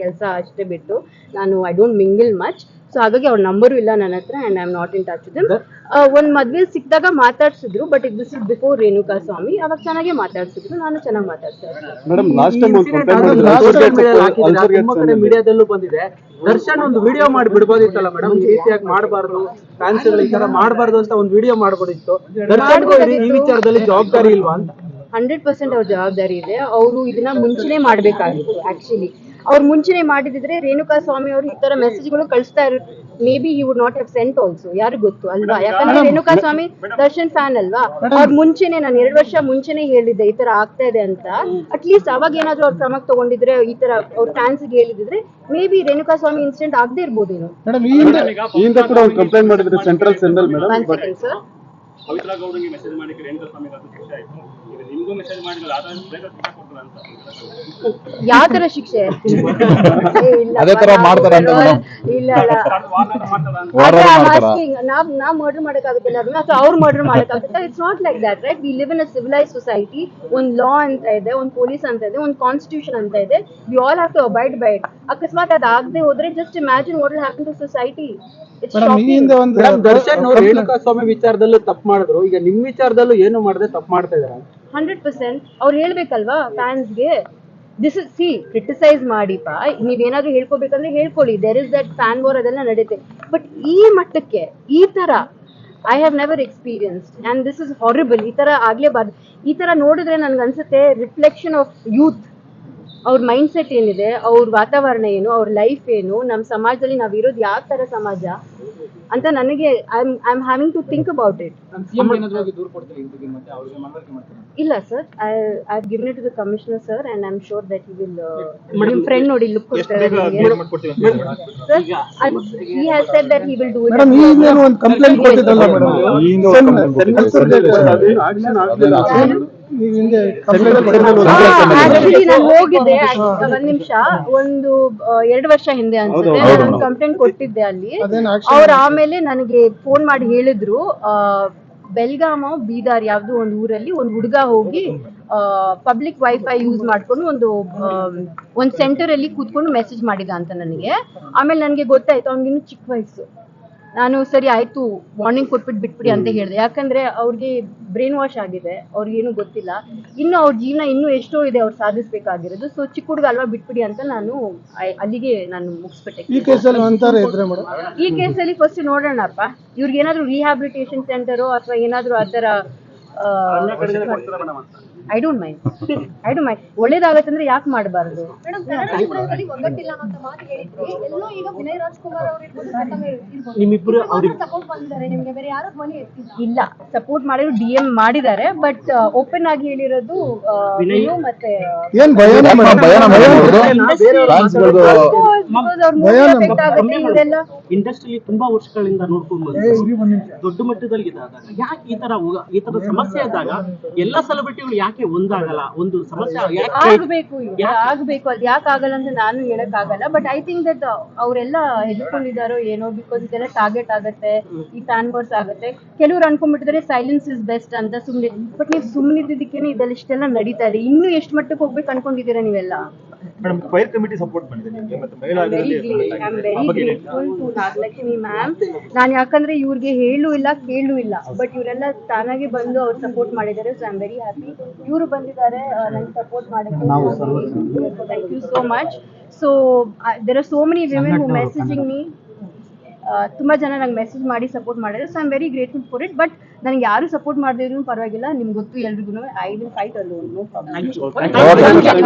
ಕೆಲಸ ಅಷ್ಟೇ ಬಿಟ್ಟು ನಾನು I don't mingle much so ಹಾಗಾಗಿ ಅವ್ರ ನಂಬರು ಇಲ್ಲ ನನ್ನ ಹತ್ರ and I am not in touch them ಒಂದು ಮದುವೆ ಸಿಕ್ಕಿದಾಗ ಮಾತಾಡ್ಸಿದ್ರು ಬಟ್ ಇದು this is before Renuka Swamy ಅವಾಗ ಚೆನ್ನಾಗೇ ಮಾತಾಡ್ಸಿದ್ರು ನಾನು ಚೆನ್ನಾಗಿ ಮಾತಾಡ್ತಾ ಇದ್ದೆ. ಮೀಡಿಯಾದಲ್ಲೂ ಬಂದಿದೆ. ದರ್ಶನ್ ಒಂದು ವಿಡಿಯೋ ಮಾಡಿ ಬಿಡ್ಬೋದಿತ್ತಲ್ಲ ಮೇಡಮ್ ಈ ರೀತಿಯಾಗಿ ಮಾಡಬಾರ್ದು ಫ್ಯಾನ್ಸ್ ಈ ತರ ಮಾಡಬಾರ್ದು ಅಂತ ಒಂದು ವಿಡಿಯೋ ಮಾಡ್ಬೋದಿತ್ತು ದರ್ಶನ್ ಈ ವಿಚಾರದಲ್ಲಿ ಜವಾಬ್ದಾರಿ ಇಲ್ವಾ ಅಂತ? ಹಂಡ್ರೆಡ್ ಪರ್ಸೆಂಟ್ ಅವ್ರ ಜವಾಬ್ದಾರಿ ಇದೆ. ಅವರು ಇದನ್ನ ಮುಂಚೆನೆ ಮಾಡ್ಬೇಕಾಗಿತ್ತು ಆಕ್ಚುಲಿ ಅವ್ರು ಮುಂಚೆನೆ ಮಾಡಿದಿದ್ರೆ ರೇಣುಕಾ ಸ್ವಾಮಿ ಅವರು ಈ ತರ ಮೆಸೇಜ್ಗಳು ಕಳಿಸ್ತಾ ಇರೋ maybe you would not have sent also ಯಾರು ಗೊತ್ತು? ಅಲ್ವಾ? ಯಾಕಂದ್ರೆ ರೇಣುಕಾ ಸ್ವಾಮಿ ದರ್ಶನ್ ಫ್ಯಾನ್ ಅಲ್ವಾ? ಅವ್ರ ಮುಂಚೆನೆ ನಾನು ಎರಡು ವರ್ಷ ಮುಂಚೆನೆ ಹೇಳಿದ್ದೆ ಈ ತರ ಆಗ್ತಾ ಇದೆ ಅಂತ. ಅಟ್ ಲೀಸ್ಟ್ ಅವಾಗ ಏನಾದ್ರು ಅವ್ರು ಕ್ರಮಕ್ಕೆ ತಗೊಂಡಿದ್ರೆ ಈ ತರ ಅವ್ರ ಫ್ಯಾನ್ಸ್ ಹೇಳಿದಿದ್ರೆ maybe Renuka Swamy incident ಆಗದೆ ಇರ್ಬೋದೇನೋ ಕೂಡ ಕಂಪ್ಲೇಂಟ್ ಮಾಡಿದ್ರು central central madam sir Pavithra ಗೌಡಂಗೆ message ಮಾಡಿ ರೇಣುಕಾ ಸ್ವಾಮಿ ಅದು ಶಿಕ್ಷೆ ಆಯ್ತು. ಈಗ ನಿಮ್ಗೂ ಮೆಸೇಜ್ ಮಾಡಿದ್ರೆ ಆದ್ರೆ ಯಾವ ತರ ಶಿಕ್ಷೆ? ಏ, ಇಲ್ಲ, ಅದೇ ತರ ಮಾಡ್ತಾರ ಅಂತ ಇಲ್ಲ ನಾವ್ ನಾವ್ ಮರ್ಡರ್ ಮಾಡಕ್ಕಾಗುತ್ತಿಲ್ಲ ಅದನ್ನ ಅಥವಾ ಅವ್ರು murder ಮಾಡಕ್ಕಾಗುತ್ತಾ? It's not like that right we live in a civilise society ಒಂದ್ ಲಾ ಅಂತ ಇದೆ ಒಂದ್ ಪೊಲೀಸ್ ಅಂತ ಇದೆ ಒಂದ್ ಕಾನ್ಸ್ಟಿಟ್ಯೂಷನ್ ಅಂತ ಇದೆ. We all have to abide by it ಅಕಸ್ಮಾತ್ ಅದ್ ಆಗದೆ ಹೋದ್ರೆ just imagine what will happen to society Darshan Renuka Swamy ವಿಚಾರದಲ್ಲೂ ತಪ್ಪು ಮಾಡಿದ್ರು. ಈಗ ನಿಮ್ ವಿಚಾರದಲ್ಲೂ ಏನು ಮಾಡದೆ ತಪ್ಪು ಮಾಡ್ತಾ ಇದಾರೆ ಹಂಡ್ರೆಡ್ ಪರ್ಸೆಂಟ್ ಅವ್ರು ಹೇಳ್ಬೇಕಲ್ವಾ ಫ್ಯಾನ್ಸ್ಗೆ ದಿಸ್ ಇಸ್ ಸಿ ಕ್ರಿಟಿಸೈಸ್ ಮಾಡಿಪ್ಪ. ನೀವೇನಾದ್ರೂ ಹೇಳ್ಕೋಬೇಕಂದ್ರೆ ಹೇಳ್ಕೊಳ್ಳಿ. There is that fan war ಅದೆಲ್ಲ ನಡೆಯುತ್ತೆ ಬಟ್ ಈ ಮಟ್ಟಕ್ಕೆ, ಈ ತರ I have never experience and this is horrible ಈ ತರ ಆಗ್ಲೇಬಾರ್ದು. ಈ ತರ ನೋಡಿದ್ರೆ ನನ್ಗೆ ಅನ್ಸುತ್ತೆ ರಿಫ್ಲೆಕ್ಷನ್ ಆಫ್ ಯೂತ್ ಅವ್ರ ಮೈಂಡ್ ಸೆಟ್ ಏನಿದೆ, ಅವ್ರ ವಾತಾವರಣ ಏನು, ಅವ್ರ ಲೈಫ್ ಏನು ನಮ್ಮ ಸಮಾಜದಲ್ಲಿ ನಾವ್ ಇರೋದು ಯಾವ ತರ ಸಮಾಜ? ಅಂತ ನನಗೆ I I am having to think about it ಇಲ್ಲ sir I I given it to the commissioner sir and I am sure that he will ನಿಮ್ ಫ್ರೆಂಡ್ ನೋಡಿ ಲುಕ್ ಕೊಡ್ತಾರೆ sir he has said that he will do it madam ಈ ಹಿಂದೆ ಒಂದು complaint ಕೊಟ್ಟಿದ್ದಲ್ಲ madam actually ನಾನು ಹೋಗಿದ್ದೆ ಒಂದ್ ನಿಮಿಷ. ಒಂದು ಎರಡ್ ವರ್ಷ ಹಿಂದೆ ಅನ್ಸುತ್ತೆ. ನಾನು ಕಂಪ್ಲೇಂಟ್ ಕೊಟ್ಟಿದ್ದೆ ಅಲ್ಲಿ. ಅವ್ರ ಆಮೇಲೆ ನನಗೆ ಫೋನ್ ಮಾಡಿ ಹೇಳಿದ್ರು ಆ, ಬೆಲ್ಗಾಮ ಬೀದಾರ್ ಯಾವ್ದು ಒಂದು ಊರಲ್ಲಿ ಒಂದು ಹುಡುಗ ಹೋಗಿ ಪಬ್ಲಿಕ್ ವೈಫೈ ಯೂಸ್ ಮಾಡ್ಕೊಂಡು ಒಂದು ಒಂದ್ ಒಂದು ಸೆಂಟರ್ ಅಲ್ಲಿ ಕೂತ್ಕೊಂಡು ಮೆಸೇಜ್ ಮಾಡಿದ ಅಂತ ನನಗೆ. ಆಮೇಲೆ ನನಗೆ ಗೊತ್ತಾಯ್ತು ಅವ್ನಿಗಿನ್ನು ಚಿಕ್ಕ ವಯಸ್ಸು. ನಾನು ಸರಿ ಆಯ್ತು ವಾರ್ನಿಂಗ್ ಕೊಟ್ಬಿಟ್ಟು ಬಿಟ್ಬಿಡಿ ಅಂತ ಹೇಳಿದೆ. ಯಾಕಂದ್ರೆ ಅವ್ರಿಗೆ ಬ್ರೈನ್ ವಾಶ್ ಆಗಿದೆ ಅವ್ರಿಗೇನು ಗೊತ್ತಿಲ್ಲ. ಇನ್ನು ಅವ್ರ ಜೀವನ ಇನ್ನೂ ಎಷ್ಟೋ ಇದೆ ಅವ್ರು ಸಾಧಿಸ್ಬೇಕಾಗಿರೋದು. ಸೊ ಚಿಕ್ಕ ಹುಡುಗ ಅಲ್ವಾ ಬಿಟ್ಬಿಡಿ ಅಂತ ನಾನು ಅಲ್ಲಿಗೆ ನಾನು ಮುಗಿಸ್ಬಿಟ್ಟೆ. ಈ ಕೇಸಲ್ಲಿ ಅಂತಾರೆ ಇದ್ರೆ ಮೇಡಮ್? ಈ ಕೇಸಲ್ಲಿ ಫಸ್ಟ್ ನೋಡೋಣಪ್ಪ. ಇವ್ರಿಗೆ ಏನಾದ್ರು ರಿಹ್ಯಾಬಿಲಿಟೇಷನ್ ಸೆಂಟರು ಅಥವಾ ಏನಾದ್ರು ಆ ಥರ I don't mind I don't mind ಒಳ್ಳೇದಾಗತ್ತಂದ್ರೆ ಯಾಕೆ ಮಾಡಬಾರ್ದು? ಇಲ್ಲ. ಸಪೋರ್ಟ್ ಮಾಡಿದ್ರು ಡಿ ಎಂ ಮಾಡಿದ್ದಾರೆ ಬಟ್ ಓಪನ್ ಆಗಿ ಹೇಳಿರೋದು ಮತ್ತೆ ಇಂಡಸ್ಟ್ರಿ ತುಂಬಾ ವರ್ಷಗಳಿಂದ ನೋಡ್ಕೊಂಡು. ದೊಡ್ಡ ಮಟ್ಟದಲ್ಲಿ ಇದಾಗ ಯಾಕೆ ಈ ತರ ಈ ತರ ಸಮಸ್ಯೆ ಆದಾಗ ಎಲ್ಲಾ ಸೆಲೆಬ್ರಿಟಿಗಳು ಯಾಕೆ ಒಂದಾಗಲ್ಲ? ಒಂದು ಸಮಸ್ಯೆ ಯಾಕೆ ಆಗ್ಬೇಕು ಆಗ್ಬೇಕು ಅದು ಯಾಕೆ ಆಗಲ್ಲ ಅಂತ ನಾನು ಹೇಳಕ್ ಆಗಲ್ಲ. ಬಟ್ ಐ ಥಿಂಕ್ ದಟ್ ಅವರೆಲ್ಲ ಹೆದ್ಕೊಂಡಿದಾರೋ ಏನೋ ಬಿಕಾಸ್ ಇದೆಲ್ಲ ಟಾರ್ಗೆಟ್ ಆಗುತ್ತೆ ಈ ಫ್ಯಾನ್ ಬರ್ಸ್ ಆಗುತ್ತೆ. ಕೆಲವ್ರು ಅನ್ಕೊಂಡ್ಬಿಟ್ಟಿದ್ರೆ ಸೈಲೆನ್ಸ್ ಇಸ್ ಬೆಸ್ಟ್ ಅಂತ ಸುಮ್ಮನೆ ಬಟ್ ನೀವು ಸುಮ್ಮನಿದ್ದಕ್ಕೇನೆ ಇದೆಲ್ಲ ಇಷ್ಟೆಲ್ಲ ನಡೀತಾ ಇದೆ. ಇನ್ನು ಎಷ್ಟು ಮಟ್ಟಕ್ಕೆ ಹೋಗ್ಬೇಕು ಅನ್ಕೊಂಡಿದ್ದೀರಾ ನೀವೆಲ್ಲ? ಮೇಡಮ್ ಫೈರ್ ಕಮಿಟಿ ಸಪೋರ್ಟ್ ಮಾಡಿದೆ ನಿಮಗೆ ಮತ್ತೆ ಮಹಿಳಾ ನಾಗಲಕ್ಷ್ಮಿ ಮ್ಯಾಮ್ ನಾನು ಯಾಕಂದ್ರೆ ಇವ್ರಿಗೆ ಹೇಳು ಇಲ್ಲ ಕೇಳು ಇಲ್ಲ. ಬಟ್ ಇವರೆಲ್ಲ ತಾನಾಗೆ ಬಂದು ಅವ್ರು ಸಪೋರ್ಟ್ ಮಾಡಿದ್ದಾರೆ so I am very happy ಇವರು ಬಂದಿದ್ದಾರೆ ನಂಗೆ ಸಪೋರ್ಟ್ ಮಾಡೋಕ್ಕೆ thank you so much so there are so many women who messaging me ತುಂಬ ಜನ ನಂಗೆ ಮೆಸೇಜ್ ಮಾಡಿ ಸಪೋರ್ಟ್ ಮಾಡಿದ್ರು so I am very grateful for it but ನನಗೆ ಯಾರು ಸಪೋರ್ಟ್ ಮಾಡಿದ್ರು ಪರವಾಗಿಲ್ಲ ನಿಮ್ಗೆ ಗೊತ್ತು ಎಲ್ರಿಗೂ ಐ ವಿಲ್ ಫೈಟ್ ಅಲ್ಲೂ ನೋ ಪ್ರಾಬ್ಲಮ್